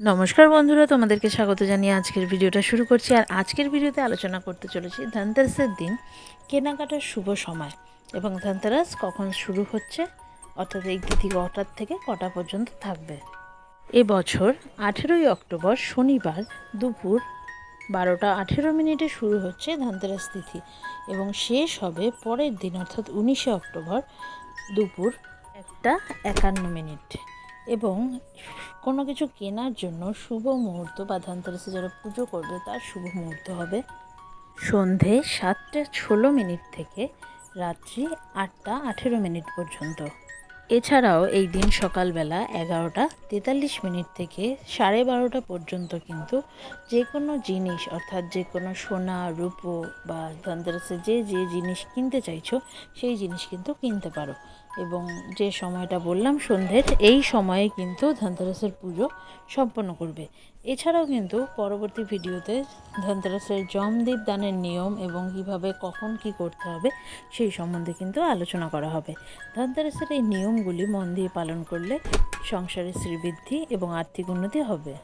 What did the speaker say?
নমস্কার বন্ধুরা, তোমাদেরকে স্বাগত জানিয়ে আজকের ভিডিওটা শুরু করছি। আর আজকের ভিডিওতে আলোচনা করতে চলেছি ধনতেরাসের দিন, কেনাকাটার শুভ সময় এবং ধনতেরাস কখন শুরু হচ্ছে, অর্থাৎ এই তিথি কটার থেকে কটা পর্যন্ত থাকবে। এবছর আঠেরোই অক্টোবর শনিবার দুপুর বারোটা আঠেরো মিনিটে শুরু হচ্ছে ধনতেরাস তিথি এবং শেষ হবে পরের দিন, অর্থাৎ উনিশে অক্টোবর দুপুর একটা একান্ন মিনিট এবং কোনো কিছু কেনার জন্য শুভ মুহূর্ত বা ধনতেরাসে যারা পুজো করবে, তার শুভ মুহূর্ত হবে সন্ধে সাতটা ষোলো মিনিট থেকে রাত্রি আটটা আঠেরো মিনিট পর্যন্ত। এছাড়াও এই দিন সকালবেলা এগারোটা তেতাল্লিশ মিনিট থেকে সাড়ে বারোটা পর্যন্ত কিন্তু যে কোনো জিনিস, অর্থাৎ যে কোনো সোনা, রূপো বা ধনতেরাসে যে যে জিনিস কিনতে চাইছো, সেই জিনিস কিন্তু কিনতে পারো। এবং যে সময়টা বললাম সন্ধ্যের এই সময়ে কিন্তু ধনতেরাসের পুজো সম্পন্ন করবে। এছাড়াও কিন্তু পরবর্তী ভিডিওতে ধনতেরাসের জমদীপ দানের নিয়ম এবং কীভাবে কখন কি করতে হবে, সেই সম্বন্ধে কিন্তু আলোচনা করা হবে। ধনতেরাসের এই নিয়মগুলি মন দিয়ে পালন করলে সংসারে শ্রীবৃদ্ধি এবং আর্থিক উন্নতি হবে।